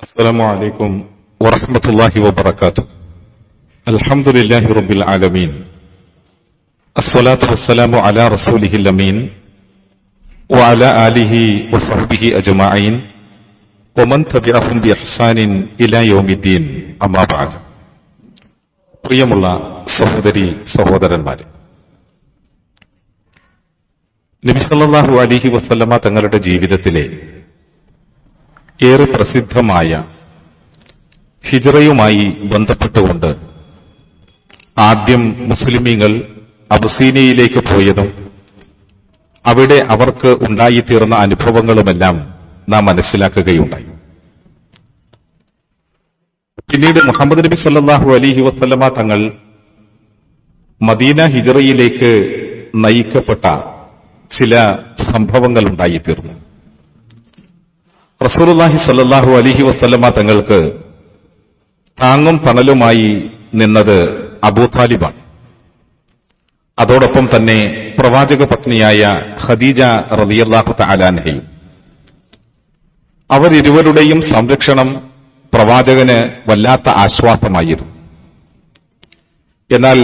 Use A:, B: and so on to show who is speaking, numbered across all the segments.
A: السلام عليكم ورحمة الله وبركاته الحمد لله رب العالمين الصلاة والسلام على رسوله الأمين وعلى آله وصحبه أجمعين ومن تبعهم بإحسان إلى يوم الدين أما بعد പ്രിയമുള്ള സഹോദരി സഹോദരന്മാരെ നബിസല്ലാഹു അലിഹി വസ്ല്ലമ തങ്ങളുടെ ജീവിതത്തിലെ ഏറെ പ്രസിദ്ധമായ ഹിജറയുമായി ബന്ധപ്പെട്ടുകൊണ്ട് ആദ്യം മുസ്ലിമീങ്ങൾ അബസീനയിലേക്ക് പോയതും അവിടെ അവർക്ക് ഉണ്ടായിത്തീർന്ന അനുഭവങ്ങളുമെല്ലാം നാം മനസ്സിലാക്കുകയുണ്ടായി. പിന്നീട് മുഹമ്മദ് നബി സല്ലാഹു അലിഹി വസ്ലമ തങ്ങൾ മദീന ഹിജറയിലേക്ക് നയിക്കപ്പെട്ട ചില സംഭവങ്ങൾ ഉണ്ടായിത്തീർന്നു. റസൂലുള്ളാഹി സല്ലാഹു അലിഹി വസ്ലമ തങ്ങൾക്ക് താങ്ങും തണലുമായി നിന്നത് അബൂ താലിബാണ്. അതോടൊപ്പം തന്നെ പ്രവാചക പത്നിയായ ഖദീജ റളിയല്ലാഹു അവർ അവരിരുവരുടെയും സംരക്ഷണം പ്രവാചകന് വല്ലാത്ത ആശ്വാസമായിരുന്നു. എന്നാൽ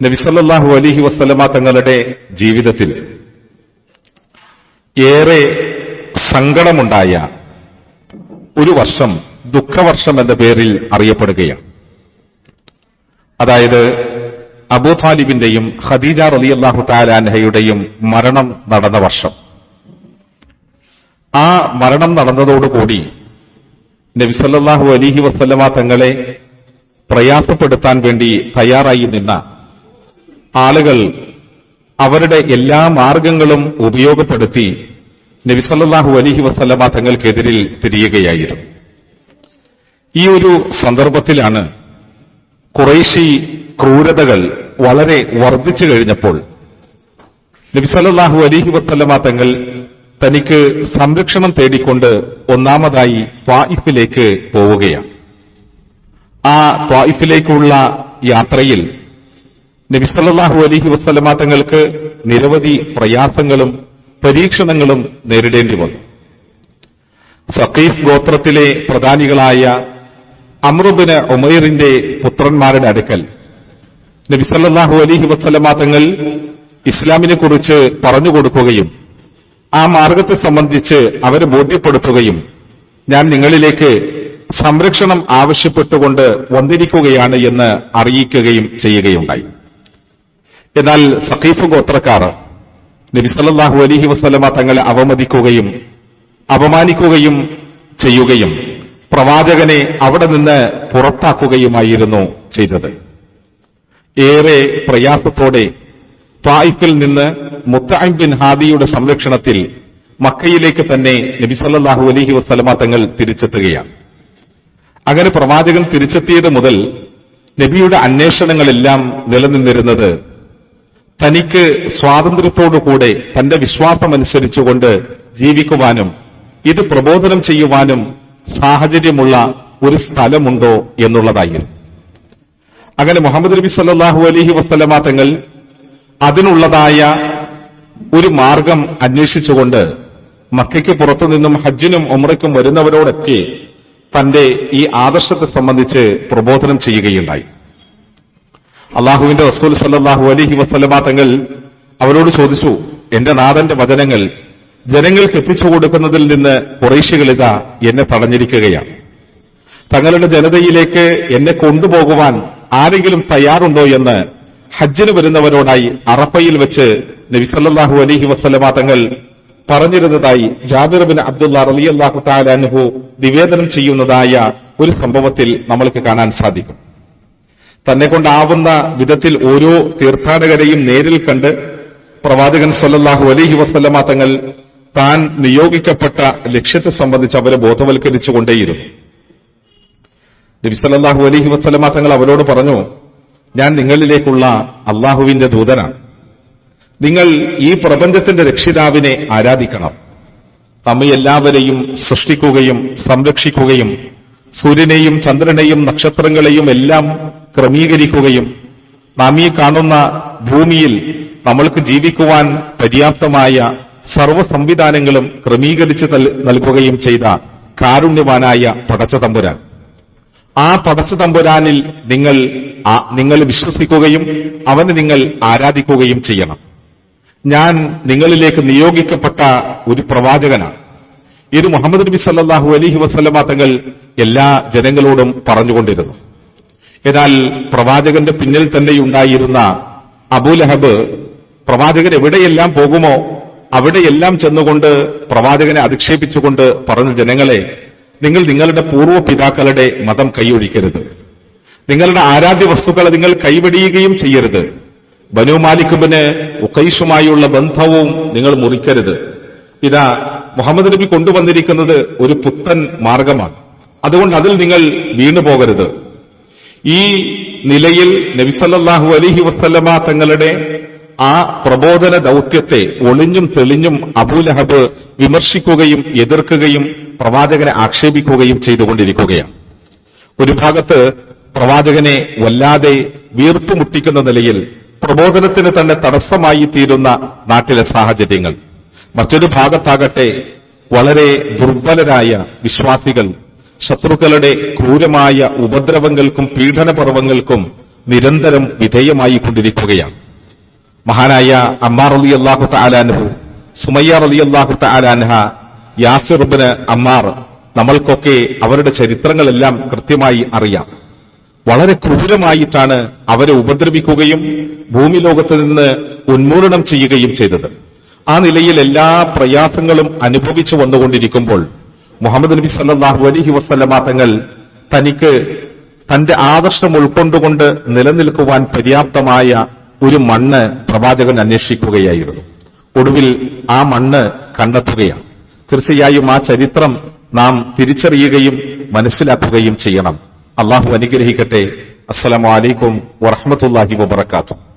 A: നബിസല്ലാഹു അലിഹി വസ്ലമ തങ്ങളുടെ ജീവിതത്തിൽ ഏറെ സങ്കടമുണ്ടായ ഒരു വർഷം ദുഃഖവർഷം എന്ന പേരിൽ അറിയപ്പെടുകയാണ്. അതായത് അബൂ ഖദീജ റലി അള്ളാഹു താലാൻഹയുടെയും മരണം നടന്ന വർഷം. ആ മരണം നടന്നതോടുകൂടി നബിസല്ലാഹു അലിഹി വസ്ല്ലമ തങ്ങളെ പ്രയാസപ്പെടുത്താൻ വേണ്ടി തയ്യാറായി നിന്ന ആളുകൾ അവരുടെ എല്ലാ മാർഗങ്ങളും ഉപയോഗപ്പെടുത്തി നബിസല്ലാഹു അലിഹി വസ്ലമ തങ്ങൾക്കെതിരിൽ തിരിയുകയായിരുന്നു. ഈ ഒരു സന്ദർഭത്തിലാണ് കുറേശി ക്രൂരതകൾ വളരെ വർദ്ധിച്ചു കഴിഞ്ഞപ്പോൾ നബിസല്ലാഹു അലിഹി വസ്ലമ തങ്ങൾ തനിക്ക് സംരക്ഷണം തേടിക്കൊണ്ട് ഒന്നാമതായി ത്വായിഫിലേക്ക് പോവുകയാണ്. ആ ത്വായിഫിലേക്കുള്ള യാത്രയിൽ നബിസല്ലാഹു അലഹി വസ്ലമ തങ്ങൾക്ക് നിരവധി പ്രയാസങ്ങളും പരീക്ഷണങ്ങളും നേരിടേണ്ടി വന്നു. സഖീഫ് ഗോത്രത്തിലെ പ്രധാനികളായ അമ്രുബിന് ഒമൈറിന്റെ പുത്രന്മാരുടെ അടുക്കൽ നബിസല്ലാഹു അലഹി വസ്ലമ തങ്ങൾ ഇസ്ലാമിനെ കുറിച്ച് പറഞ്ഞു കൊടുക്കുകയും ആ മാർഗത്തെ സംബന്ധിച്ച് അവരെ ബോധ്യപ്പെടുത്തുകയും ഞാൻ നിങ്ങളിലേക്ക് സംരക്ഷണം ആവശ്യപ്പെട്ടുകൊണ്ട് വന്നിരിക്കുകയാണ് എന്ന് അറിയിക്കുകയും ചെയ്യുകയുണ്ടായി. എന്നാൽ സഖീഫ് ഗോത്രക്കാർ നബിസല്ലാഹു അലഹി വസ്ലമ തങ്ങളെ അവമതിക്കുകയും അപമാനിക്കുകയും ചെയ്യുകയും പ്രവാചകനെ അവിടെ നിന്ന് പുറത്താക്കുകയുമായിരുന്നു ചെയ്തത്. ഏറെ പ്രയാസത്തോടെ ത്വായിഫിൽ നിന്ന് മുത്തഅം ബിൻ ഹാദിയുടെ സംരക്ഷണത്തിൽ മക്കയിലേക്ക് തന്നെ നബി സല്ലല്ലാഹു അലൈഹി വസ്ലമ തങ്ങൾ തിരിച്ചെത്തുകയാണ്. അങ്ങനെ പ്രവാചകൻ തിരിച്ചെത്തിയത് മുതൽ നബിയുടെ അന്വേഷണങ്ങളെല്ലാം നിലനിന്നിരുന്നത് തനിക്ക് സ്വാതന്ത്ര്യത്തോടുകൂടെ തന്റെ വിശ്വാസമനുസരിച്ചുകൊണ്ട് ജീവിക്കുവാനും ഇത് പ്രബോധനം ചെയ്യുവാനും സാഹചര്യമുള്ള ഒരു സ്ഥലമുണ്ടോ എന്നുള്ളതായിരുന്നു. അങ്ങനെ മുഹമ്മദ് നബി സല്ലാഹു അലഹി വസ്ലമ തങ്ങൾ അതിനുള്ളതായ ഒരു മാർഗം അന്വേഷിച്ചുകൊണ്ട് മക്കയ്ക്ക് പുറത്തു നിന്നും ഹജ്ജിനും ഉമ്രയ്ക്കും വരുന്നവരോടൊക്കെ തന്റെ ഈ ആദർശത്തെ സംബന്ധിച്ച് പ്രബോധനം ചെയ്യുകയുണ്ടായി. അള്ളാഹുവിന്റെ റസൂൽ സല്ലാഹു അലഹി വസ്ലമ തങ്ങൾ അവരോട് ചോദിച്ചു എന്റെ നാഥന്റെ വചനങ്ങൾ ജനങ്ങൾക്ക് എത്തിച്ചു കൊടുക്കുന്നതിൽ നിന്ന് കുറേശികളിത എന്നെ തടഞ്ഞിരിക്കുകയാണ്. തങ്ങളുടെ ജനതയിലേക്ക് എന്നെ കൊണ്ടുപോകുവാൻ ആരെങ്കിലും തയ്യാറുണ്ടോ എന്ന് ഹജ്ജിന് വരുന്നവരോടായി അറപ്പയിൽ വെച്ച് നബിസല്ലാഹു അലഹി വസ്ലമ തങ്ങൾ പറഞ്ഞിരുന്നതായി ജാബിർ ബിൻ അബ്ദുള്ള റലിയല്ലാഹു താലാനുഹു നിവേദനം ചെയ്യുന്നതായ ഒരു സംഭവത്തിൽ നമ്മൾക്ക് കാണാൻ സാധിക്കും. തന്നെ കൊണ്ടാവുന്ന വിധത്തിൽ ഓരോ തീർത്ഥാടകരെയും നേരിൽ കണ്ട് പ്രവാചകൻ സൊല്ലാഹു അലഹി വസ്ലമ തങ്ങൾ താൻ നിയോഗിക്കപ്പെട്ട ലക്ഷ്യത്തെ സംബന്ധിച്ച് അവരെ ബോധവൽക്കരിച്ചുകൊണ്ടേയിരുന്നു. നബിസല്ലാഹു അലഹി വസ്ലമ തങ്ങൾ അവരോട് പറഞ്ഞു ഞാൻ നിങ്ങളിലേക്കുള്ള അള്ളാഹുവിന്റെ ദൂതനാണ്. നിങ്ങൾ ഈ പ്രപഞ്ചത്തിന്റെ രക്ഷിതാവിനെ ആരാധിക്കണം. നമ്മെ എല്ലാവരെയും സൃഷ്ടിക്കുകയും സംരക്ഷിക്കുകയും സൂര്യനെയും ചന്ദ്രനെയും നക്ഷത്രങ്ങളെയും എല്ലാം ക്രമീകരിക്കുകയും നാം ഈ കാണുന്ന ഭൂമിയിൽ നമ്മൾക്ക് ജീവിക്കുവാൻ പര്യാപ്തമായ സർവ സംവിധാനങ്ങളും ക്രമീകരിച്ച് നൽകുകയും ചെയ്ത കാരുണ്യവാനായ പടച്ച തമ്പുരാൻ ആ പടച്ച തമ്പുരാനിൽ നിങ്ങൾ നിങ്ങൾ വിശ്വസിക്കുകയും അവന് നിങ്ങൾ ആരാധിക്കുകയും ചെയ്യണം. ഞാൻ നിങ്ങളിലേക്ക് നിയോഗിക്കപ്പെട്ട ഒരു പ്രവാചകനാണ്. ഇത് മുഹമ്മദ് നബി സല്ലാഹു അലഹി വസല്ലമ തങ്ങൾ എല്ലാ ജനങ്ങളോടും പറഞ്ഞുകൊണ്ടിരുന്നു. എന്നാൽ പ്രവാചകന്റെ പിന്നിൽ തന്നെ ഉണ്ടായിരുന്ന അബൂലഹബ് പ്രവാചകൻ എവിടെയെല്ലാം പോകുമോ അവിടെയെല്ലാം ചെന്നുകൊണ്ട് പ്രവാചകനെ അധിക്ഷേപിച്ചുകൊണ്ട് പറഞ്ഞ ജനങ്ങളെ നിങ്ങൾ നിങ്ങളുടെ പൂർവ പിതാക്കളുടെ മതം കൈയൊഴിക്കരുത്. നിങ്ങളുടെ ആരാധ്യ വസ്തുക്കളെ നിങ്ങൾ കൈവെടിയുകയും ചെയ്യരുത്. ബനു മാലിക്കുബിന് ഉഖൈഷുമായുള്ള ബന്ധവും നിങ്ങൾ മുറിക്കരുത്. ഇതാ മുഹമ്മദ് നബി കൊണ്ടുവന്നിരിക്കുന്നത് ഒരു പുത്തൻ മാർഗമാണ്. അതുകൊണ്ട് അതിൽ നിങ്ങൾ വീണുപോകരുത്. ഈ നിലയിൽ നബിസല്ലാഹു അലഹി വസ്ലമ തങ്ങളുടെ ആ പ്രബോധന ദൗത്യത്തെ ഒളിഞ്ഞും തെളിഞ്ഞും അബൂലഹബ് വിമർശിക്കുകയും എതിർക്കുകയും പ്രവാചകനെ ആക്ഷേപിക്കുകയും ചെയ്തുകൊണ്ടിരിക്കുകയാണ്. ഒരു ഭാഗത്ത് പ്രവാചകനെ വല്ലാതെ വീർപ്പുമുട്ടിക്കുന്ന നിലയിൽ പ്രബോധനത്തിന് തന്നെ തടസ്സമായി തീരുന്ന നാട്ടിലെ സാഹചര്യങ്ങൾ. മറ്റൊരു ഭാഗത്താകട്ടെ വളരെ ദുർബലരായ വിശ്വാസികൾ ശത്രുക്കളുടെ ക്രൂരമായ ഉപദ്രവങ്ങൾക്കും പീഡനപർവങ്ങൾക്കും നിരന്തരം വിധേയമായി കൊണ്ടിരിക്കുകയാണ് മഹാനായ അമ്മാർ അലി അള്ളാഹു താലാൻഹു സുമയ്യ അലി അള്ളാഹു താലാൻഹ യാസിർബിന് അമ്മാർ നമ്മൾക്കൊക്കെ അവരുടെ ചരിത്രങ്ങളെല്ലാം കൃത്യമായി അറിയാം. വളരെ ക്രൂരമായിട്ടാണ് അവരെ ഉപദ്രവിക്കുകയും ഭൂമി ലോകത്ത് നിന്ന് ഉന്മൂലനം ചെയ്യുകയും ചെയ്തത്. ആ നിലയിൽ എല്ലാ പ്രയാസങ്ങളും അനുഭവിച്ചു വന്നുകൊണ്ടിരിക്കുമ്പോൾ മുഹമ്മദ് നബി സല്ലാഹു അലഹി വസല്ലമ തങ്ങൾ തനിക്ക് തന്റെ ആദർശം ഉൾക്കൊണ്ടുകൊണ്ട് നിലനിൽക്കുവാൻ പര്യാപ്തമായ ഒരു മണ്ണ് പ്രവാചകൻ അന്വേഷിക്കുകയായിരുന്നു. ഒടുവിൽ ആ മണ്ണ് കണ്ടെത്തുകയാണ്. തീർച്ചയായും ആ ചരിത്രം നാം തിരിച്ചറിയുകയും മനസ്സിലാക്കുകയും ചെയ്യണം. അള്ളാഹു അനുഗ്രഹിക്കട്ടെ. അസ്സലാമു അലൈക്കും വറഹ്മത്തുള്ളാഹി വബറകാതുഹു.